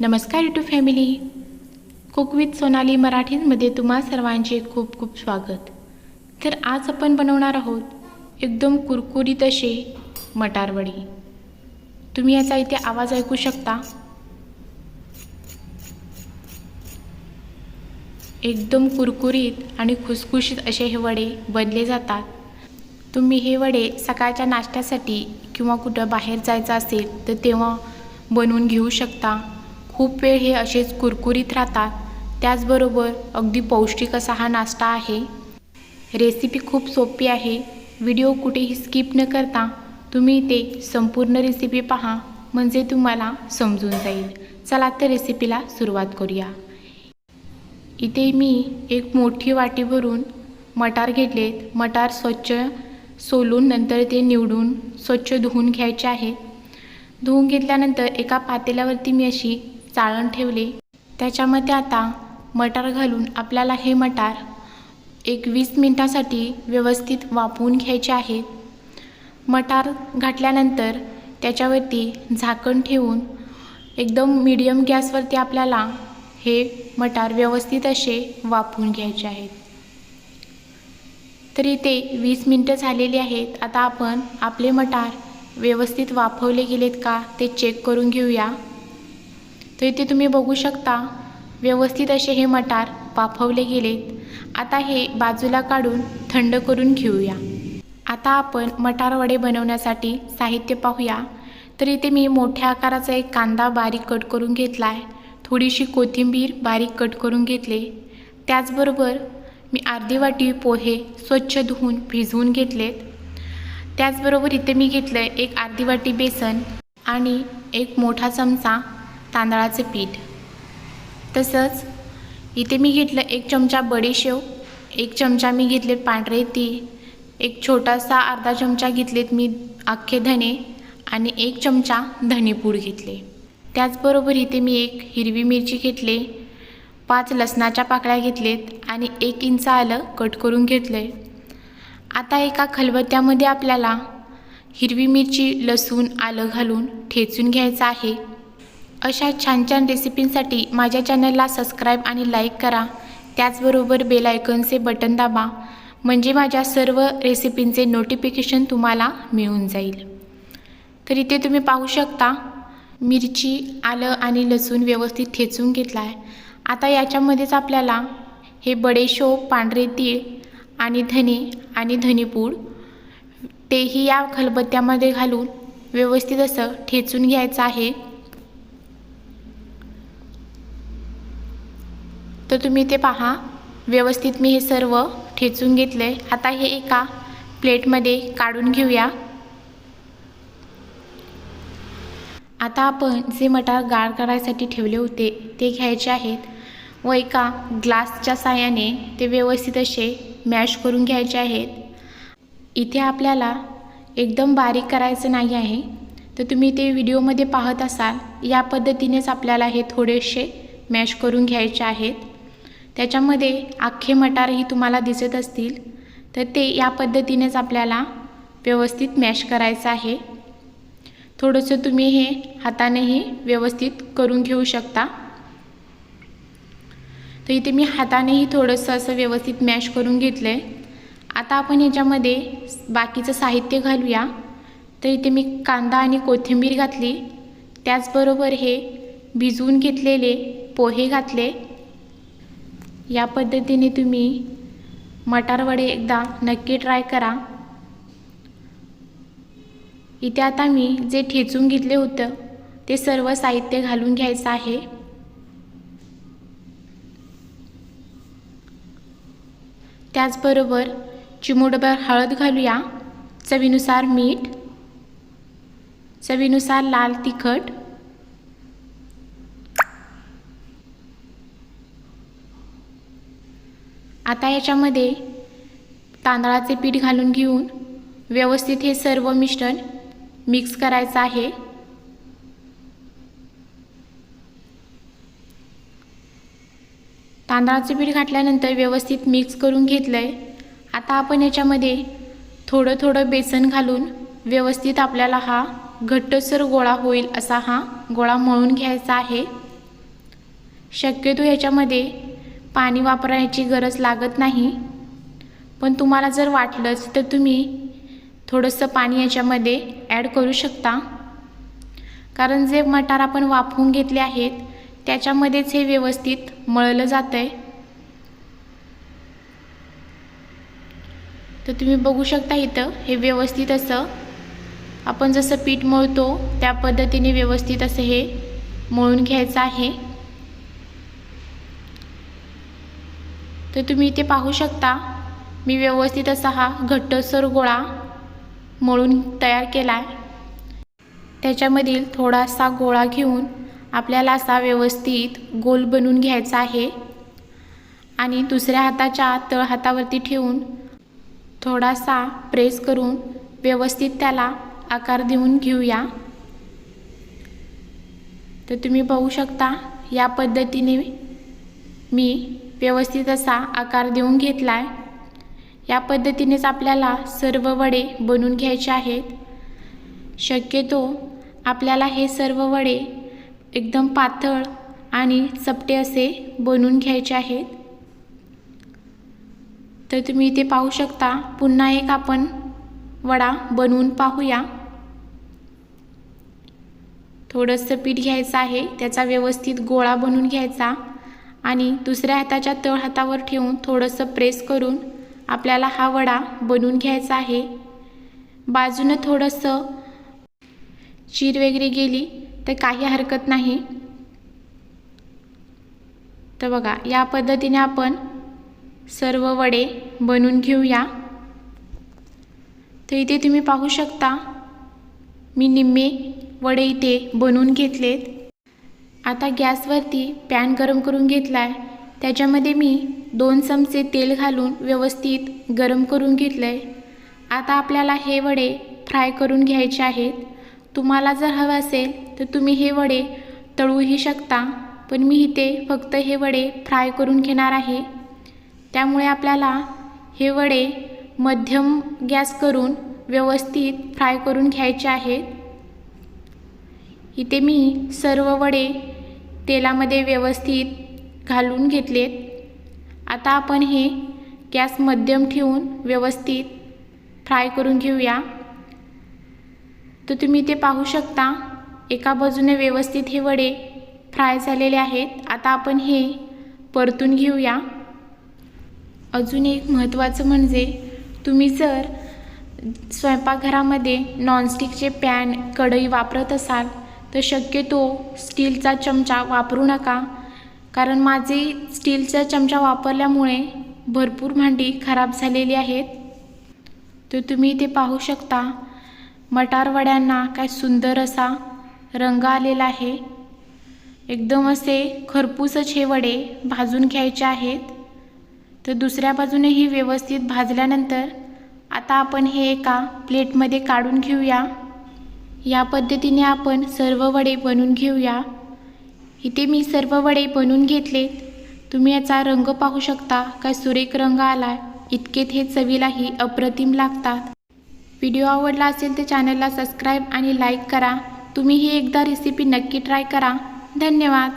नमस्कार YouTube family cook with Sonali मराठीमध्ये तुम्हा सर्वांचे खूप खूप स्वागत. तर आज आपण बनवणार आहोत एकदम कुरकुरीत असे मटारवडी तुम्ही याचा इथे आवाज ऐकू शकता. एकदम कुरकुरीत आणि खुसखुशीत असे हे वडे बनले जातात. तुम्ही हे वडे सकाळच्या नाश्त्यासाठी किंवा कुठं बाहेर जायचं असेल तर तेव्हा बनवून घेऊ शकता. खूप वेळ हे असेच कुरकुरीत राहतात. त्याचबरोबर अगदी पौष्टिक असा हा नाश्ता आहे. रेसिपी खूप सोपी आहे. व्हिडिओ कुठेही स्किप न करता तुम्ही ते संपूर्ण रेसिपी पहा. म्हणजे तुम्हाला समजून जाईल. चला तर रेसिपीला सुरुवात करूया. इथे मी एक मोठी वाटी भरून मटार घेतलेत. मटार स्वच्छ सोलून नंतर ते निवडून स्वच्छ धुवून घ्यायचे आहेत. धुवून घेतल्यानंतर एका पातेल्यावरती मी अशी चाळण ठेवले. त्याच्यामध्ये आता मटार घालून आपल्याला हे मटार एक वीस मिनटासाठी व्यवस्थित वाफवून घ्यायचे आहेत मटार घातल्यानंतर त्याच्यावरती झाकण ठेवून एकदम मीडियम गॅसवरती आपल्याला हे मटार व्यवस्थित असे वाफवून घ्यायचे आहेत. तर इथे वीस मिनटं झालेली आहेत. आता आपण आपले मटार व्यवस्थित वाफवले गेलेत का ते चेक करून घेऊया. तर इथे तुम्ही बघू शकता. व्यवस्थित असे हे मटार वाफवले गेलेत. आता हे बाजूला काढून थंड करून घेऊया. आता आपण मटार वडे बनवण्यासाठी साहित्य पाहूया. तर इथे मी मोठ्या आकाराचा एक कांदा बारीक कट करून घेतला आहे थोडीशी कोथिंबीर बारीक कट करून घेतले. त्याचबरोबर मी अर्धी वाटी पोहे स्वच्छ धुवून भिजवून घेतलेत. त्याचबरोबर इथे मी घेतलं आहे एक अर्धी वाटी बेसन आणि एक मोठा चमचा तांदळाचे पीठ. तसंच इथे मी घेतलं एक चमचा बडीशेव एक चमचा मी घेतले पांढरे तीळ एक छोटासा अर्धा चमचा घेतलेत मी अख्खे धने आणि एक चमचा धनेपूड घेतले. त्याचबरोबर इथे मी एक हिरवी मिरची घेतले पाच लसणाच्या पाकळ्या घेतलेत आणि एक इंच आलं कट करून घेतलं आहे आता एका खलबत्त्यामध्ये आपल्याला हिरवी मिरची लसूण आलं घालून ठेचून घ्यायचं आहे. अशा छान छान रेसिपींसाठी माझ्या चॅनलला सबस्क्राईब आणि लाईक करा. त्याचबरोबर बेलायकनचे बटन दाबा. म्हणजे माझ्या सर्व रेसिपींचे नोटिफिकेशन तुम्हाला मिळून जाईल. तर इथे तुम्ही पाहू शकता मिरची आलं आणि लसूण व्यवस्थित ठेचून घेतला आहे आता याच्यामध्येच आपल्याला हे बडेशो पांढरे तीळ आणि धने आणि धनेपूड तेही या खलबत्त्यामध्ये घालून व्यवस्थित असं ठेचून घ्यायचं आहे. तर तुम्ही ते पहा. व्यवस्थित मी हे सर्व ठेचून घेतलं आहे आता हे एका प्लेटमध्ये काढून घेऊया. आता आपण जे मटार गाळ करायसाठी ठेवले होते ते घ्यायचे आहेत व एका ग्लासच्या साह्याने ते व्यवस्थित असे मॅश करून घ्यायचे आहेत. इथे आपल्याला एकदम बारीक करायचं नाही आहे. तर तुम्ही ते व्हिडिओमध्ये पाहत असाल. या पद्धतीनेच आपल्याला हे थोडेसे मॅश करून घ्यायचे आहेत. त्याच्यामध्ये आख्खे मटारही तुम्हाला दिसत असतील तर ते या पद्धतीनेच आपल्याला व्यवस्थित मॅश करायचं आहे. थोडंसं तुम्ही हे हातानेही व्यवस्थित करून घेऊ शकता. तर इथे मी हातानेही थोडंसं असं व्यवस्थित मॅश करून घेतलं आहे आता आपण याच्यामध्ये बाकीचं साहित्य घालूया. तर इथे मी कांदा आणि कोथिंबीर घातली. त्याचबरोबर हे भिजवून घेतलेले पोहे घातले. या पद्धतीने तुम्ही मटारवडे एकदा नक्की ट्राय करा. इथे आता मी जे ठेचून घेतले होतं ते सर्व साहित्य घालून घ्यायचं आहे. त्याचबरोबर चिमुडभर हळद घालूया. चवीनुसार मीठ चवीनुसार लाल तिखट आता याच्यामध्ये तांदळाचे पीठ घालून घेऊन व्यवस्थित हे सर्व मिश्रण मिक्स करायचं आहे. तांदळाचं पीठ घातल्यानंतर व्यवस्थित मिक्स करून घेतलं आहे आता आपण याच्यामध्ये थोडं थोडं बेसन घालून व्यवस्थित आपल्याला हा घट्टसर गोळा होईल असा हा गोळा मळून घ्यायचा आहे. शक्यतो याच्यामध्ये पाणी वापरायची गरज लागत नाही. पण तुम्हाला जर वाटलंच तर तुम्ही थोडंसं पाणी याच्यामध्ये ॲड करू शकता. कारण जे मटार आपण वाफवून घेतले आहेत त्याच्यामध्येच हे व्यवस्थित मळलं जातं आहे तर तुम्ही बघू शकता इथं हे व्यवस्थित असं आपण जसं पीठ मळतो त्या पद्धतीने व्यवस्थित असं हे मळून घ्यायचं आहे. तर तुम्ही इथे पाहू शकता मी व्यवस्थित असा हा घट्टसर गोळा मळून तयार केला आहे त्याच्यामधील थोडासा गोळा घेऊन आपल्याला असा व्यवस्थित गोल बनवून घ्यायचा आहे. आणि दुसऱ्या हाताच्या तळ हातावरती ठेवून थोडासा प्रेस करून व्यवस्थित त्याला आकार देऊन घेऊया. तर तुम्ही पाहू शकता या पद्धतीने मी व्यवस्थित असा आकार देऊन घेतला आहे या पद्धतीनेच आपल्याला सर्व वडे बनवून घ्यायचे आहेत. शक्यतो आपल्याला हे सर्व वडे एकदम पातळ आणि चपटे असे बनवून घ्यायचे आहेत. तर तुम्ही इथे पाहू शकता पुन्हा एक आपण वडा बनवून पाहूया. थोडंसं पीठ घ्यायचं आहे त्याचा व्यवस्थित गोळा बनवून घ्यायचा. आणि दुसऱ्या हाताच्या तळ हातावर ठेवून थोडंसं प्रेस करून आपल्याला हा वडा बनवून घ्यायचा आहे. बाजूनं थोडंसं चीर वगैरे गेली तर काही हरकत नाही. तर बघा या पद्धतीने आपण सर्व वडे बनवून घेऊया. तर इथे तुम्ही पाहू शकता मी निम्मे वडे इथे बनवून घेतलेत. आता गॅसवरती पॅन गरम करून घेतला आहे त्याच्यामध्ये मी दोन चमचे तेल घालून व्यवस्थित गरम करून घेतलं आहे आता आपल्याला हे वडे फ्राय करून घ्यायचे आहेत. तुम्हाला जर हवं असेल तर तुम्ही हे वडे तळूही शकता पण मी इथे फक्त हे वडे फ्राय करून घेणार आहे. त्यामुळे आपल्याला हे वडे मध्यम गॅस करून व्यवस्थित फ्राय करून घ्यायचे आहेत. इथे मी सर्व वडे तेलामध्ये व्यवस्थित घालून घेतलेत. आता आपण हे गॅस मध्यम ठेवून व्यवस्थित फ्राय करून घेऊया. तर तुम्ही ते पाहू शकता एका बाजूने व्यवस्थित हे वडे फ्राय झालेले आहेत. आता आपण हे परतून घेऊया. अजून एक महत्त्वाचं म्हणजे तुम्ही जर स्वयंपाकघरामध्ये नॉनस्टिकचे पॅन कढई वापरत असाल तर शक्यतो स्टीलचा चमचा वापरू नका. कारण माझे स्टीलचा चमचा वापरल्यामुळे भरपूर भांडी खराब झालेली आहेत. तर तुम्ही इथे पाहू शकता मटारवड्यांना काय सुंदर असा रंग आलेला आहे. एकदम असे खरपूसच हे वडे भाजून घ्यायचे आहेत. तर दुसऱ्या बाजूनेही व्यवस्थित भाजल्यानंतर आता आपण हे एका प्लेटमध्ये काढून घेऊया. या पद्धतीने आपण सर्व वडे बनवून घेऊया. इथे मी सर्व वडे बनवून घेतलेत. तुम्ही याचा रंग पाहू शकता काय सुरेख रंग आला इतकेत हे चवीलाही अप्रतिम लागतात. व्हिडिओ आवडला असेल तर चॅनलला सबस्क्राईब आणि लाईक करा. तुम्ही ही एकदा रेसिपी नक्की ट्राय करा. धन्यवाद.